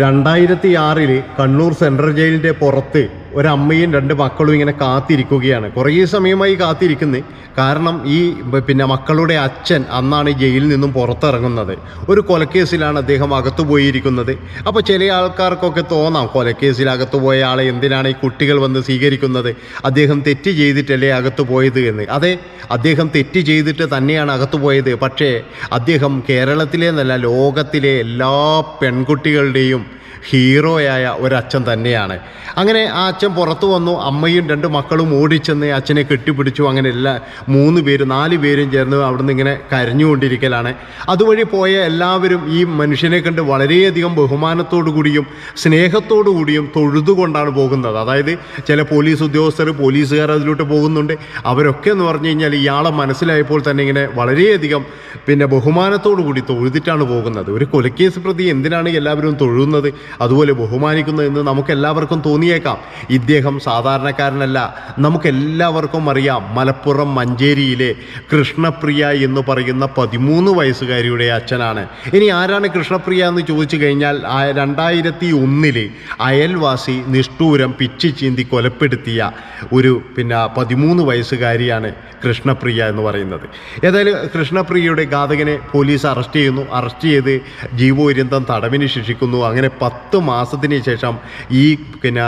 രണ്ടായിരത്തി ആറിൽ കണ്ണൂർ സെൻട്രൽ ജയിലിന്റെ പുറത്ത് ഒരമ്മയും രണ്ട് മക്കളും ഇങ്ങനെ കാത്തിരിക്കുകയാണ്. കുറേ സമയമായി കാത്തിരിക്കുന്നത് കാരണം ഈ പിന്നെ മക്കളുടെ അച്ഛൻ അന്നാണ് ജയിലിൽ നിന്നും പുറത്തിറങ്ങുന്നത്. ഒരു കൊലക്കേസിലാണ് അദ്ദേഹം അകത്തു പോയിരിക്കുന്നത്. അപ്പോൾ ചില ആൾക്കാർക്കൊക്കെ തോന്നാം കൊലക്കേസിൽ അകത്തു പോയ ആളെ എന്തിനാണ് ഈ കുട്ടികൾ വന്ന് സ്വീകരിക്കുന്നത്? അദ്ദേഹം തെറ്റ് ചെയ്തിട്ടല്ലേ അകത്തു പോയത് എന്ന്. അതെ അദ്ദേഹം തെറ്റ് ചെയ്തിട്ട് തന്നെയാണ് അകത്തു പോയത്. പക്ഷേ അദ്ദേഹം കേരളത്തിലെ എന്നല്ല ലോകത്തിലെ എല്ലാ പെൺകുട്ടികളുടെയും ഹീറോയായ ഒരച്ഛൻ തന്നെയാണ്. അങ്ങനെ ആ അച്ഛൻ പുറത്തു വന്നു അമ്മയും രണ്ട് മക്കളും ഓടിച്ചെന്ന് അച്ഛനെ കെട്ടിപ്പിടിച്ചു. അങ്ങനെ എല്ലാ മൂന്ന് പേര് നാല് പേരും ചേർന്ന് അവിടുന്ന് ഇങ്ങനെ കരഞ്ഞുകൊണ്ടിരിക്കലാണ്. അതുവഴി പോയ എല്ലാവരും ഈ മനുഷ്യനെ കണ്ട് വളരെയധികം ബഹുമാനത്തോടു കൂടിയും സ്നേഹത്തോടു കൂടിയും തൊഴുതുകൊണ്ടാണ് പോകുന്നത്. അതായത് ചില പോലീസ് ഉദ്യോഗസ്ഥർ പോലീസുകാർ അതിലോട്ട് പോകുന്നുണ്ട്. അവരൊക്കെ എന്ന് പറഞ്ഞു കഴിഞ്ഞാൽ ഇയാളെ മനസ്സിലായപ്പോൾ തന്നെ ഇങ്ങനെ വളരെയധികം പിന്നെ ബഹുമാനത്തോടു കൂടി തൊഴുതിട്ടാണ് പോകുന്നത്. ഒരു കൊലക്കേസ് പ്രതി എന്തിനാണ് എല്ലാവരും തൊഴുന്നത്? അതുപോലെ ബഹുമാനിക്കുന്നു എന്ന് നമുക്ക് എല്ലാവർക്കും തോന്നിയേക്കാം. ഇദ്ദേഹം സാധാരണക്കാരനല്ല. നമുക്കെല്ലാവർക്കും അറിയാം മലപ്പുറം മഞ്ചേരിയിലെ കൃഷ്ണപ്രിയ എന്ന് പറയുന്ന പതിമൂന്ന് വയസ്സുകാരിയുടെ അച്ഛനാണ്. ഇനി ആരാണ് കൃഷ്ണപ്രിയ എന്ന് ചോദിച്ചു കഴിഞ്ഞാൽ രണ്ടായിരത്തി ഒന്നിൽ അയൽവാസി നിഷ്ഠൂരം പിച്ചി ചീന്തി കൊലപ്പെടുത്തിയ ഒരു പിന്നെ പതിമൂന്ന് വയസ്സുകാരിയാണ് കൃഷ്ണപ്രിയ എന്ന് പറയുന്നത്. ഏതായാലും കൃഷ്ണപ്രിയയുടെ ഘാതകനെ പോലീസ് അറസ്റ്റ് ചെയ്യുന്നു. അറസ്റ്റ് ചെയ്ത് ജീവപര്യന്തം തടവിന് ശിക്ഷിക്കുന്നു. അങ്ങനെ പത്ത് മാസത്തിന് ശേഷം ഈ പിന്നെ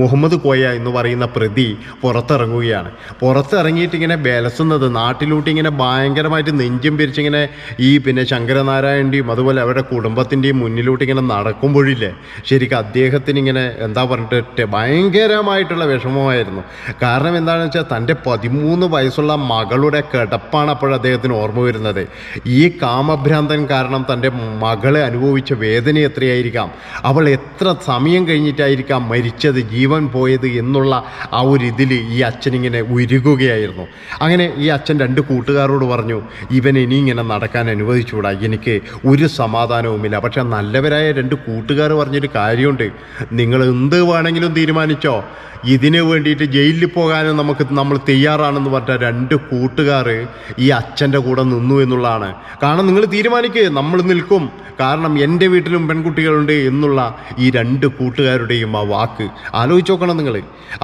മുഹമ്മദ് കോയ എന്ന് പറയുന്ന പ്രതി പുറത്തിറങ്ങുകയാണ്. പുറത്തിറങ്ങിയിട്ട് ഇങ്ങനെ ബലസുന്നത് നാട്ടിലോട്ട് ഇങ്ങനെ ഭയങ്കരമായിട്ട് നെഞ്ചും പിരിച്ചിങ്ങനെ ഈ പിന്നെ ശങ്കരനാരായണന്റെയും അതുപോലെ അവരുടെ കുടുംബത്തിന്റെയും മുന്നിലോട്ട് ഇങ്ങനെ നടക്കുമ്പോഴില്ലേ ശരിക്കും അദ്ദേഹത്തിന് ഇങ്ങനെ എന്താ പറഞ്ഞിട്ട് ഭയങ്കരമായിട്ടുള്ള വിഷമമായിരുന്നു. കാരണം എന്താണെന്ന് വെച്ചാൽ തന്റെ പതിമൂന്ന് വയസ്സുള്ള മകളുടെ കിടപ്പാണ് അപ്പോൾ അദ്ദേഹത്തിന് ഓർമ്മ വരുന്നത്. ഈ കാമഭ്രാന്തൻ കാരണം തന്റെ മകളെ അനുഭവിച്ച വേദന എത്രയായിരിക്കാം? അവൾ എത്ര സമയം കഴിഞ്ഞിട്ടായിരിക്കാം മരിച്ചത് ജീവൻ പോയത് എന്നുള്ള ആ ഒരു ഇതിൽ ഈ അച്ഛനിങ്ങനെ ഉരുകുകയായിരുന്നു. അങ്ങനെ ഈ അച്ഛൻ രണ്ട് കൂട്ടുകാരോട് പറഞ്ഞു ഇവൻ ഇനി ഇങ്ങനെ നടക്കാൻ അനുവദിച്ചുകൂടാ എനിക്ക് ഒരു സമാധാനവുമില്ല. പക്ഷെ നല്ലവരായ രണ്ട് കൂട്ടുകാർ പറഞ്ഞൊരു കാര്യമുണ്ട്. നിങ്ങൾ എന്ത് വേണമെങ്കിലും തീരുമാനിച്ചോ ഇതിനു വേണ്ടിയിട്ട് ജയിലിൽ പോകാനും നമുക്ക് നമ്മൾ തയ്യാറാണെന്ന് പറഞ്ഞ രണ്ട് കൂട്ടുകാർ ഈ അച്ഛന്റെ കൂടെ നിന്നു എന്നുള്ളതാണ്. കാരണം നിങ്ങൾ തീരുമാനിക്കുക നമ്മൾ നിൽക്കും. കാരണം എന്റെ വീട്ടിലും പെൺകുട്ടികളുണ്ട് എന്നുള്ള ഈ രണ്ട് കൂട്ടുകാരുടെയും ആ വാക്ക്. ആലോചിച്ച് നോക്കണം നിങ്ങൾ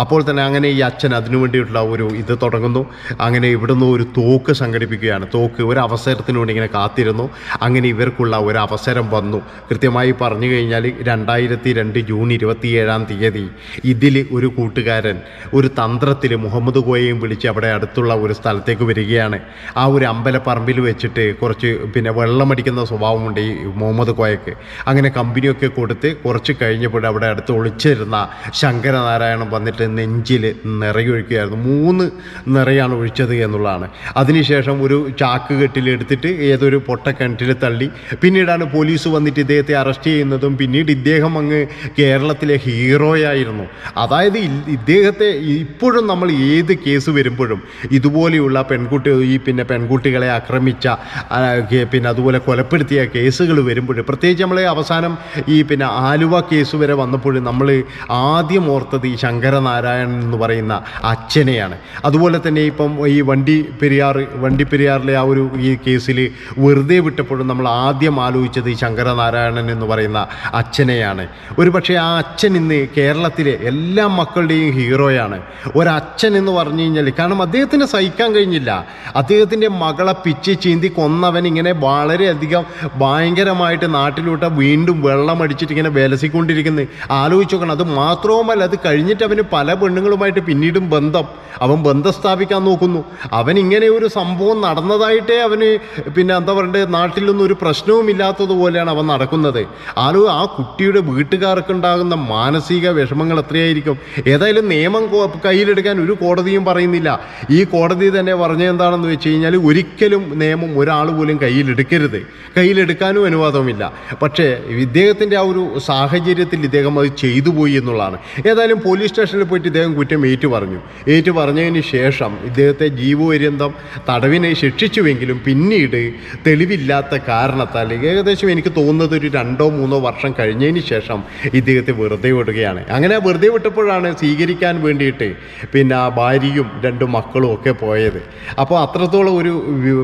അപ്പോൾ തന്നെ അങ്ങനെ ഈ അച്ഛൻ അതിനു വേണ്ടിയിട്ടുള്ള ഒരു ഇത് തുടങ്ങുന്നു. അങ്ങനെ ഇവിടുന്ന് ഒരു തോക്ക് സംഘടിപ്പിക്കുകയാണ്. തോക്ക് ഒരു അവസരത്തിന് വേണ്ടി ഇങ്ങനെ കാത്തിരുന്നു. അങ്ങനെ ഇവർക്കുള്ള ഒരു അവസരം വന്നു. കൃത്യമായി പറഞ്ഞു കഴിഞ്ഞാൽ രണ്ടായിരത്തി രണ്ട് ജൂൺ ഇരുപത്തിയേഴാം തീയതി ഇതിൽ ഒരു കൂട്ടുകാരൻ ഒരു തന്ത്രത്തിൽ മുഹമ്മദ് കോയയും വിളിച്ച് അവിടെ അടുത്തുള്ള ഒരു സ്ഥലത്തേക്ക് വരികയാണ്. ആ ഒരു അമ്പലപ്പറമ്പിൽ വെച്ചിട്ട് കുറച്ച് പിന്നെ വെള്ളമടിക്കുന്ന സ്വഭാവമുണ്ട് ഈ മുഹമ്മദ് കോയക്ക്. അങ്ങനെ കമ്പനിയൊക്കെ കൊടുത്ത് കുറച്ച് കഴിഞ്ഞപ്പോൾ അവിടെ അടുത്ത് ഒളിച്ചിരുന്ന ശങ്കരനാരായണൻ വന്നിട്ട് നെഞ്ചിൽ നിറയൊഴിക്കുകയായിരുന്നു. മൂന്ന് നിറയാണ് ഒഴിച്ചത് എന്നുള്ളതാണ്. അതിനുശേഷം ഒരു ചാക്ക് കെട്ടിലെടുത്തിട്ട് ഏതൊരു പൊട്ടക്കിണറ്റിൽ തള്ളി. പിന്നീടാണ് പോലീസ് വന്നിട്ട് ഇദ്ദേഹത്തെ അറസ്റ്റ് ചെയ്യുന്നതും പിന്നീട് ഇദ്ദേഹം അങ്ങ് കേരളത്തിലെ ഹീറോയായിരുന്നു. അതായത് ഇദ്ദേഹത്തെ ഇപ്പോഴും നമ്മൾ ഏത് കേസ് വരുമ്പോഴും ഇതുപോലെയുള്ള പെൺകുട്ടി ഈ പിന്നെ പെൺകുട്ടികളെ ആക്രമിച്ച പിന്നെ അതുപോലെ കൊലപ്പെടുത്തിയ കേസുകൾ വരുമ്പോഴും പ്രത്യേകിച്ച് നമ്മൾ അവസാനം ഈ പിന്നെ ആലുവ കേസ് വരെ വന്നപ്പോൾ നമ്മൾ ആദ്യം ഓർത്തത് ഈ ശങ്കരനാരായണൻ എന്ന് പറയുന്ന അച്ഛനെയാണ്. അതുപോലെ തന്നെ ഇപ്പം ഈ വണ്ടി പെരിയാർ വണ്ടി പെരിയാറിലെ ആ ഒരു ഈ കേസിൽ വെറുതെ വിട്ടപ്പോഴും നമ്മൾ ആദ്യം ആലോചിച്ചത് ഈ ശങ്കരനാരായണൻ എന്ന് പറയുന്ന അച്ഛനെയാണ്. ഒരു പക്ഷേ ആ അച്ഛൻ ഇന്ന് കേരളത്തിലെ എല്ലാ മക്കളുടെയും ഹീറോയാണ്. ഒരച്ഛൻ എന്ന് പറഞ്ഞു കഴിഞ്ഞാൽ കാരണം അദ്ദേഹത്തിന് സഹിക്കാൻ കഴിഞ്ഞില്ല. അദ്ദേഹത്തിന്റെ മകളെ പിച്ച് ചീന്തി കൊന്നവൻ ഇങ്ങനെ വളരെയധികം ഭയങ്കരമായിട്ട് നാട്ടിലോട്ട് വീണ്ടും വെള്ളം അടിച്ചിട്ട് ഇങ്ങനെ വിലസിക്കൊണ്ടിരിക്കുന്നത് ആലോചിച്ച് നോക്കണം അത് മാത്രവുമല്ല അത് കഴിഞ്ഞിട്ട് അവന് പല പെണ്ണുങ്ങളുമായിട്ട് പിന്നീടും ബന്ധം. അവൻ ബന്ധം സ്ഥാപിക്കാൻ നോക്കുന്നു. അവൻ ഇങ്ങനെ ഒരു സംഭവം നടന്നതായിട്ടേ അവന് പിന്നെ എന്താ പറയണ്ടത് നാട്ടിലൊന്നും ഒരു പ്രശ്നവും ഇല്ലാത്തതുപോലെയാണ് അവൻ നടക്കുന്നത്. ആലോ ആ കുട്ടിയുടെ വീട്ടുകാർക്കുണ്ടാകുന്ന മാനസിക വിഷമങ്ങൾ എത്രയായിരിക്കും? ഏതായാലും നിയമം കയ്യിലെടുക്കാൻ ഒരു കോടതിയും പറയുന്നില്ല. ഈ കോടതി തന്നെ പറഞ്ഞെന്താണെന്ന് വെച്ച് കഴിഞ്ഞാൽ ഒരിക്കലും നിയമം ഒരാൾ പോലും കയ്യിലെടുക്കരുത്. കയ്യിലെടുക്കാനും അനുവാദമില്ല. പക്ഷേ ഇദ്ദേഹത്തിന്റെ ആ ഒരു സാഹചര്യത്തിൽ ഇദ്ദേഹം അത് ചെയ്തു പോയി എന്നുള്ളതാണ്. ഏതായാലും പോലീസ് സ്റ്റേഷനിൽ പോയിട്ട് ഇദ്ദേഹം കുറ്റം ഏറ്റു പറഞ്ഞു ഏറ്റു പറഞ്ഞതിന് ശേഷം ഇദ്ദേഹത്തെ ജീവപര്യന്തം തടവിനെ ശിക്ഷിച്ചുവെങ്കിലും പിന്നീട് തെളിവില്ലാത്ത കാരണത്താൽ ഏകദേശം എനിക്ക് തോന്നുന്നത് ഒരു രണ്ടോ മൂന്നോ വർഷം കഴിഞ്ഞതിന് ശേഷം ഇദ്ദേഹത്തെ വെറുതെ വിടുകയാണ്. അങ്ങനെ വെറുതെ വിട്ടപ്പോഴാണ് സ്വീകരിക്കാൻ വേണ്ടിയിട്ട് പിന്നെ ആ ഭാര്യയും രണ്ട് മക്കളും ഒക്കെ പോയത്. അപ്പോൾ അത്രത്തോളം ഒരു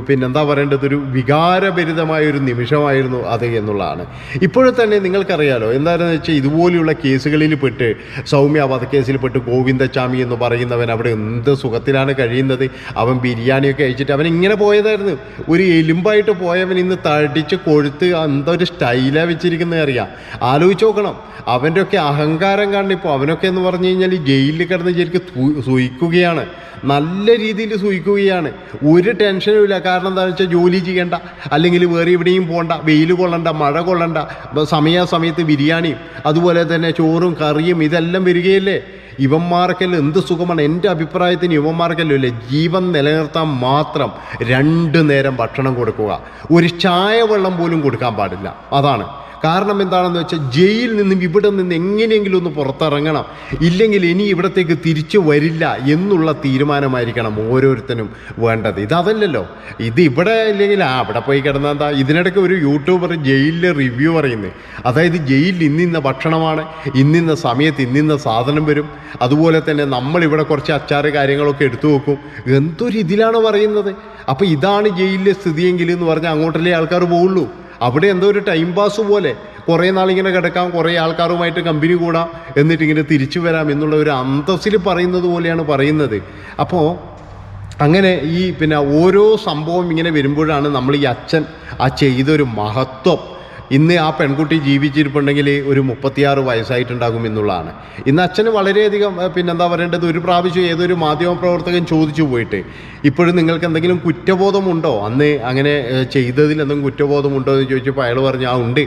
പിന്നെന്താ പറയേണ്ടത്? ഒരു വികാരഭരിതമായ ഒരു നിമിഷമായിരുന്നു അത് എന്നുള്ളതാണ്. ഇപ്പോഴും തന്നെ നിങ്ങൾക്കറിയാം അറിയാലോ എന്താണെന്ന് വെച്ചാൽ ഇതുപോലെയുള്ള കേസുകളിൽ പെട്ട് സൗമ്യ വധക്കേസിൽ പെട്ട് ഗോവിന്ദച്ചാമി എന്ന് പറയുന്നവൻ അവിടെ എന്ത് സുഖത്തിലാണ് കഴിയുന്നത്? അവൻ ബിരിയാണിയൊക്കെ കഴിച്ചിട്ട് അവൻ ഇങ്ങനെ പോയതായിരുന്നു. ഒരു എലുമ്പായിട്ട് പോയവൻ ഇന്ന് തടിച്ച് കൊഴുത്ത് എന്താ ഒരു സ്റ്റൈലാണ് വെച്ചിരിക്കുന്നത് അറിയാം. ആലോചിച്ച് നോക്കണം. അവന്റെ ഒക്കെ അഹങ്കാരം ഇപ്പോൾ അവനൊക്കെ എന്ന് പറഞ്ഞു കഴിഞ്ഞാൽ ജയിലിൽ കിടന്ന് ശരിക്കും സൂയിക്കുകയാണ്. നല്ല രീതിയിൽ സൂയിക്കുകയാണ്. ഒരു ടെൻഷനും ഇല്ല. കാരണം എന്താണെന്ന് വെച്ചാൽ ജോലി ചെയ്യേണ്ട. അല്ലെങ്കിൽ വേറെ എവിടെയും പോകണ്ട വെയിൽ കൊള്ളണ്ട മഴ കൊള്ളണ്ട. ബ- സമയാസമയത്ത് ബിരിയാണിയും അതുപോലെ തന്നെ ചോറും കറിയും ഇതെല്ലാം വരികയല്ലേ? ഇവന്മാർക്കെല്ലാം എന്ത് സുഖമാണ്? എന്റെ അഭിപ്രായത്തിന് ഇവന്മാർക്കെല്ലാം ഇല്ലേ? ജീവൻ നിലനിർത്താൻ മാത്രം രണ്ട് നേരം ഭക്ഷണം കൊടുക്കുക. ഒരു ചായ വെള്ളം പോലും കൊടുക്കാൻ പാടില്ല. അതാണ്. കാരണം എന്താണെന്ന് വെച്ചാൽ ജയിലിൽ നിന്നും ഇവിടെ നിന്ന് എങ്ങനെയെങ്കിലും ഒന്ന് പുറത്തിറങ്ങണം. ഇല്ലെങ്കിൽ ഇനി ഇവിടത്തേക്ക് തിരിച്ചു വരില്ല എന്നുള്ള തീരുമാനമായിരിക്കണം ഓരോരുത്തരും വേണ്ടത്. ഇതതല്ലല്ലോ ഇത് ഇവിടെ ഇല്ലെങ്കിൽ ആ അവിടെ പോയി കിടന്നാൽ എന്താ? ഇതിനിടയ്ക്ക് ഒരു യൂട്യൂബർ ജയിലിലെ റിവ്യൂ പറയുന്നത് അതായത് ജയിലിൽ ഇന്നിന്ന ഭക്ഷണമാണ് ഇന്നിന്ന സമയത്ത് ഇന്നിന്ന സാധനം വരും. അതുപോലെ തന്നെ നമ്മളിവിടെ കുറച്ച് അച്ചാറ് കാര്യങ്ങളൊക്കെ എടുത്തു വെക്കും. എന്തൊരു ഇതിലാണ് പറയുന്നത്? അപ്പോൾ ഇതാണ് ജയിലിലെ സ്ഥിതിയെങ്കിൽ എന്ന് പറഞ്ഞാൽ അങ്ങോട്ടല്ലേ ആൾക്കാർ പോവുള്ളൂ. അവിടെ എന്തോ ഒരു ടൈം പാസ് പോലെ. കുറേ നാളിങ്ങനെ കിടക്കാം കുറേ ആൾക്കാരുമായിട്ട് കമ്പനി കൂടാം എന്നിട്ട് ഇങ്ങനെ തിരിച്ചു വരാം എന്നുള്ള ഒരു അന്തസ്സിൽ പറയുന്നത് പോലെയാണ് പറയുന്നത്. അപ്പോൾ അങ്ങനെ ഈ പിന്നെ ഓരോ സംഭവം ഇങ്ങനെ വരുമ്പോഴാണ് നമ്മൾ ഈ അച്ഛൻ ആ ചെയ്തൊരു മഹത്വം. ഇന്ന് ആ പെൺകുട്ടി ജീവിച്ചിരിപ്പുണ്ടെങ്കിൽ ഒരു മുപ്പത്തിയാറ് വയസ്സായിട്ടുണ്ടാകും എന്നുള്ളതാണ്. ഇന്ന് അച്ഛന് വളരെയധികം പിന്നെന്താ പറയേണ്ടത്? ഒരു പ്രാവശ്യം ഏതൊരു മാധ്യമപ്രവർത്തകൻ ചോദിച്ചു പോയിട്ട് ഇപ്പോഴും നിങ്ങൾക്ക് എന്തെങ്കിലും കുറ്റബോധമുണ്ടോ? അന്ന് അങ്ങനെ ചെയ്തതിൽ എന്തെങ്കിലും കുറ്റബോധമുണ്ടോ? എന്ന് ചോദിച്ചപ്പോൾ അയാൾ പറഞ്ഞു ആ ഉണ്ട്.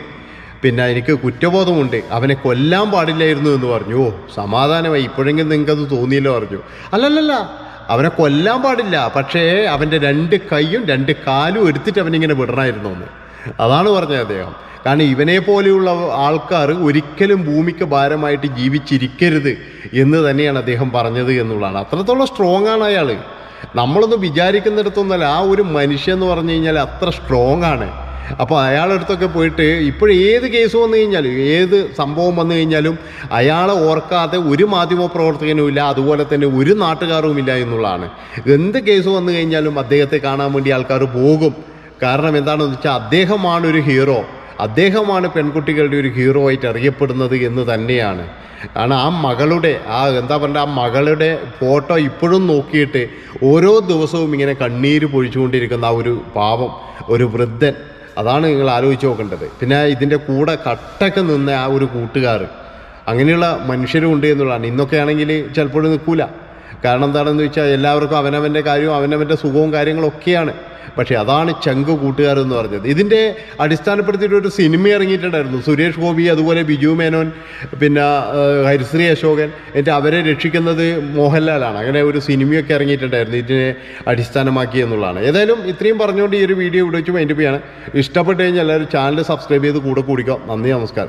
പിന്നെ എനിക്ക് കുറ്റബോധമുണ്ട്. അവനെ കൊല്ലാൻ പാടില്ലായിരുന്നു എന്ന് പറഞ്ഞു. ഓ സമാധാനമായി. ഇപ്പോഴെങ്കിലും നിങ്ങൾക്കത് തോന്നിയില്ല പറഞ്ഞു. അല്ലല്ലല്ല. അവനെ കൊല്ലാൻ പാടില്ല. പക്ഷേ അവന്റെ രണ്ട് കൈയും രണ്ട് കാലും എടുത്തിട്ട് അവനിങ്ങനെ വിടണമായിരുന്നു എന്ന് അതാണ് പറഞ്ഞത് അദ്ദേഹം. കാരണം ഇവനെ പോലെയുള്ള ആൾക്കാർ ഒരിക്കലും ഭൂമിക്ക് ഭാരമായിട്ട് ജീവിച്ചിരിക്കരുത് എന്ന് തന്നെയാണ് അദ്ദേഹം പറഞ്ഞത് എന്നുള്ളതാണ്. അത്രത്തോളം സ്ട്രോങ് ആണ് അയാൾ നമ്മളൊന്നും വിചാരിക്കുന്നിടത്തൊന്നുമല്ല ആ ഒരു മനുഷ്യൻ എന്ന് പറഞ്ഞു കഴിഞ്ഞാൽ അത്ര സ്ട്രോങ് ആണ്. അപ്പോൾ അയാളുടെ അടുത്തൊക്കെ പോയിട്ട് ഇപ്പോൾ ഏത് കേസ് വന്നു കഴിഞ്ഞാലും ഏത് സംഭവം വന്നു കഴിഞ്ഞാലും അയാളെ ഓർക്കാതെ ഒരു മാധ്യമ പ്രവർത്തകനും ഇല്ല അതുപോലെ തന്നെ ഒരു നാട്ടുകാരും ഇല്ല എന്നുള്ളതാണ്. എന്ത് കേസ് വന്നു കഴിഞ്ഞാലും അദ്ദേഹത്തെ കാണാൻ വേണ്ടി ആൾക്കാർ പോകും. കാരണം എന്താണെന്ന് വെച്ചാൽ അദ്ദേഹമാണ് ഒരു ഹീറോ അദ്ദേഹമാണ് പെൺകുട്ടികളുടെ ഒരു ഹീറോ ആയിട്ട് അറിയപ്പെടുന്നത് എന്ന് തന്നെയാണ്. കാരണം ആ മകളുടെ ആ എന്താ പറയുക ആ മകളുടെ ഫോട്ടോ ഇപ്പോഴും നോക്കിയിട്ട് ഓരോ ദിവസവും ഇങ്ങനെ കണ്ണീര് പൊഴിച്ചുകൊണ്ടിരിക്കുന്ന ആ ഒരു പാവം ഒരു വൃദ്ധൻ. അതാണ് നിങ്ങൾ ആലോചിച്ച് നോക്കേണ്ടത്. പിന്നെ ഇതിന്റെ കൂടെ കട്ടൊക്കെ നിന്ന ആ ഒരു കൂട്ടുകാർ. അങ്ങനെയുള്ള മനുഷ്യരും ഉണ്ട് എന്നുള്ളതാണ്. ഇന്നൊക്കെ ആണെങ്കിൽ ചിലപ്പോഴും നിൽക്കൂല. കാരണം എന്താണെന്ന് വെച്ചാൽ എല്ലാവർക്കും അവനവന്റെ കാര്യവും അവനവന്റെ സുഖവും കാര്യങ്ങളൊക്കെയാണ് പക്ഷേ അതാണ് ചങ്ക് കൂട്ടുകാരെന്ന് പറഞ്ഞത്. ഇതിന്റെ അടിസ്ഥാനപ്പെടുത്തിയിട്ട് ഒരു സിനിമ ഇറങ്ങിയിട്ടുണ്ടായിരുന്നു. സുരേഷ് ഗോപി അതുപോലെ ബിജു മേനോൻ പിന്നെ ഹരിശ്രീ അശോകൻ എന്നിട്ട് അവരെ രക്ഷിക്കുന്നത് മോഹൻലാലാണ്. അങ്ങനെ ഒരു സിനിമയൊക്കെ ഇറങ്ങിയിട്ടുണ്ടായിരുന്നു ഇതിനെ അടിസ്ഥാനമാക്കി എന്നുള്ളതാണ്. ഏതായാലും ഇത്രയും പറഞ്ഞുകൊണ്ട് ഈ ഒരു വീഡിയോ ഇവിടെ വെച്ച് മൈൻഡ് ചെയ്യാണ്. ഇഷ്ടപ്പെട്ട് കഴിഞ്ഞാൽ എല്ലാവരും ചാനൽ സബ്സ്ക്രൈബ് ചെയ്ത് കൂടെ കൂടിക്കാം. നന്ദി നമസ്കാരം.